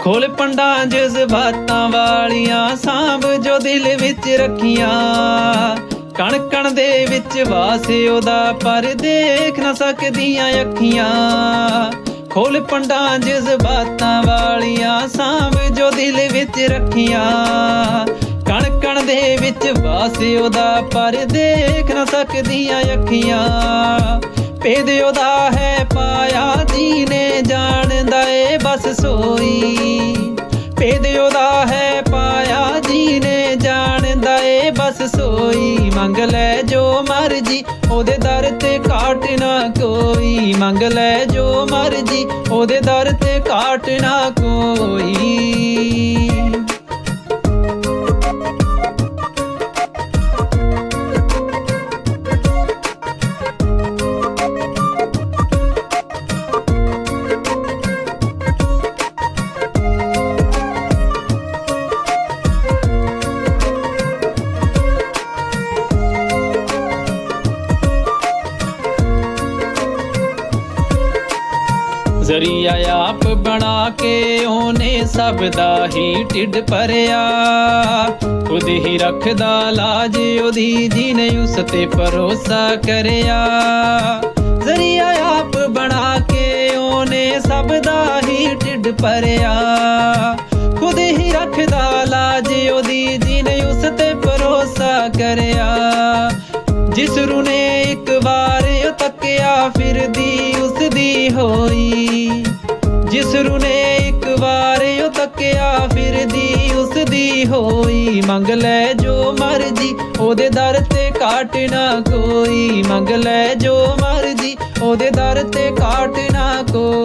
ਖੋਲ ਪੰਡਾਂ ਜਜ਼ਬਾਤਾਂ ਵਾਲੀਆਂ, ਸਾਂਭ ਜੋ ਦਿਲ ਵਿੱਚ ਰੱਖੀਆਂ। ਕਣ ਕਣ ਦੇ ਵਿੱਚ ਵਾਸੇ ਉਹਦਾ, ਪਰ ਦੇਖ ਨਾ ਸਕਦੀਆਂ ਅੱਖੀਆਂ। ਖੋਲ ਪੰਡਾਂ ਜਜ਼ਬਾਤਾਂ ਵਾਲੀਆਂ, ਸਾਂਭ ਜੋ ਦਿਲ ਵਿੱਚ ਰੱਖੀਆਂ। ਕਣ ਕਣ ਦੇ ਵਿੱਚ ਵਾਸੇ ਉਹਦਾ, ਪਰ ਦੇਖ ਨਾ ਸਕਦੀਆਂ ਅੱਖੀਆਂ। ਭੇਦ ਉਹਦਾ ਹੈ ਪਾਇਆ ਜੀ ਨੇ ਸੋਈ। ਭੇਦ ਉਹਦਾ ਹੈ ਪਾਇਆ ਜੀ ਨੇ ਜਾਣਦਾ ਏ, ਬਸ ਸੋਈ। ਮੰਗ ਲੈ ਜੋ ਮਰਜ਼ੀ, ਉਹਦੇ ਦਰ ਤੇ ਕਾਟ ਨਾ ਕੋਈ। ਮੰਗ ਲੈ ਜੋ ਮਰਜ਼ੀ, ਉਹਦੇ ਦਰ ਤੇ ਕਾਟ ਨਾ ਕੋਈ। ਜ਼ਰੀਆ ਆਪ ਬਣਾ ਕੇ ਉਹਨੇ ਸਭ ਦਾ ਹੀ ਢਿੱਡ ਭਰਿਆ। ਖੁਦ ਹੀ ਰੱਖਦਾ ਲਾਜ ਉਹਦੀ, ਜਿਹਨੇ ਉਸ ਤੇ ਭਰੋਸਾ ਕਰਿਆ। ਜ਼ਰੀਆ ਆਪ ਬਣਾ ਕੇ ਉਹਨੇ ਸਭ ਦਾ ਹੀ ਢਿੱਡ ਭਰਿਆ। ਖੁਦ ਹੀ ਰੱਖਦਾ ਲਾਜ ਉਹਦੀ, ਜਿਹਨੇ ਉਸ ਤੇ ਭਰੋਸਾ ਕਰਿਆ। ਜਿਸ ਰੂ ਨੇ ਇੱਕ ਵਾਰ ਤੱਕਿਆ ਫਿਰਦੀ ਉਸ ਦੀ ਹੋਈ। ਮੰਗ ਲੈ ਜੋ ਮਰਜ਼ੀ, ਉਹਦੇ ਦਰ ਤੇ ਕਾਟ ਨਾ ਕੋਈ। ਮੰਗ ਲੈ ਜੋ ਮਰਜ਼ੀ, ਉਹਦੇ ਦਰ ਤੇ ਕਾਟ ਨਾ ਕੋਈ।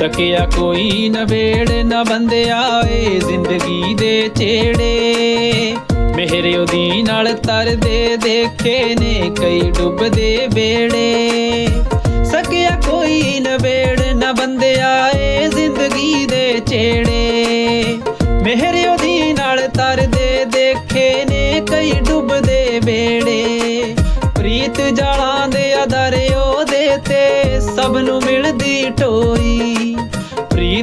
ਸਕਿਆ ਕੋਈ ਨਵੇੜ ਨਾ ਬੰਦਿਆ ਏ ਜ਼ਿੰਦਗੀ ਦੇ ਚੇੜੇ। ਮਿਹਰ ਉਹਦੀ ਨਾਲ ਤਰਦੇ ਦੇਖੇ ਨੇ, ਕਈ ਡੁੱਬਦੇ ਵੇੜੇ। ਸਕਿਆ ਕੋਈ ਨਵੇੜ ਨਾ ਬੰਦਿਆ ਏ ਜ਼ਿੰਦਗੀ ਦੇ ਚੇੜੇ। ਮਿਹਰ ਉਹਦੀ ਨਾਲ ਤਰਦੇ ਦੇਖੇ ਨੇ, ਕਈ ਡੁੱਬਦੇ ਵੇੜੇ। ਪ੍ਰੀਤ ਜਾਲਾਂ ਦੇ ਅਦਰ ਉਹਦੇ ਤੇ ਸਭ ਨੂੰ ਮਿਲਦੀ ਢੋਈ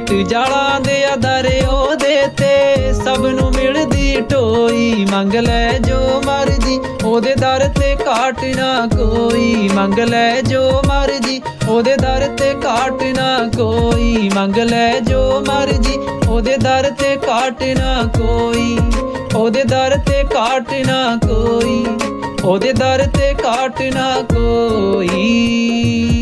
ਪ੍ਰੀਤ ਜਾਲਾਂ ਦੇ ਅਦਰ ਉਹਦੇ ਤੇ। ਸਭ ਨੂੰ ਮਿਲਦੀ ਢੋਈ ਮੰਗ ਲੈ ਜੋ ਮਰਜ਼ੀ। ਉਹਦੇ ਦਰ ਤੇ ਕਾਟ ਨਾ ਕੋਈ, ਮੰਗ ਲੈ ਜੋ ਮਰਜ਼ੀ। ਉਹਦੇ ਦਰ ਤੇ ਕਾਟ ਨਾ ਕੋਈ, ਮੰਗ ਲੈ ਜੋ ਮਰਜ਼ੀ। ਉਹਦੇ ਦਰ ਤੇ ਕਾਟ ਨਾ ਕੋਈ, ਉਹਦੇ ਦਰ ਤੇ ਕਾਟ ਨਾ ਕੋਈ, ਉਹਦੇ ਦਰ ਤੇ ਕਾਟ ਨਾ ਕੋਈ।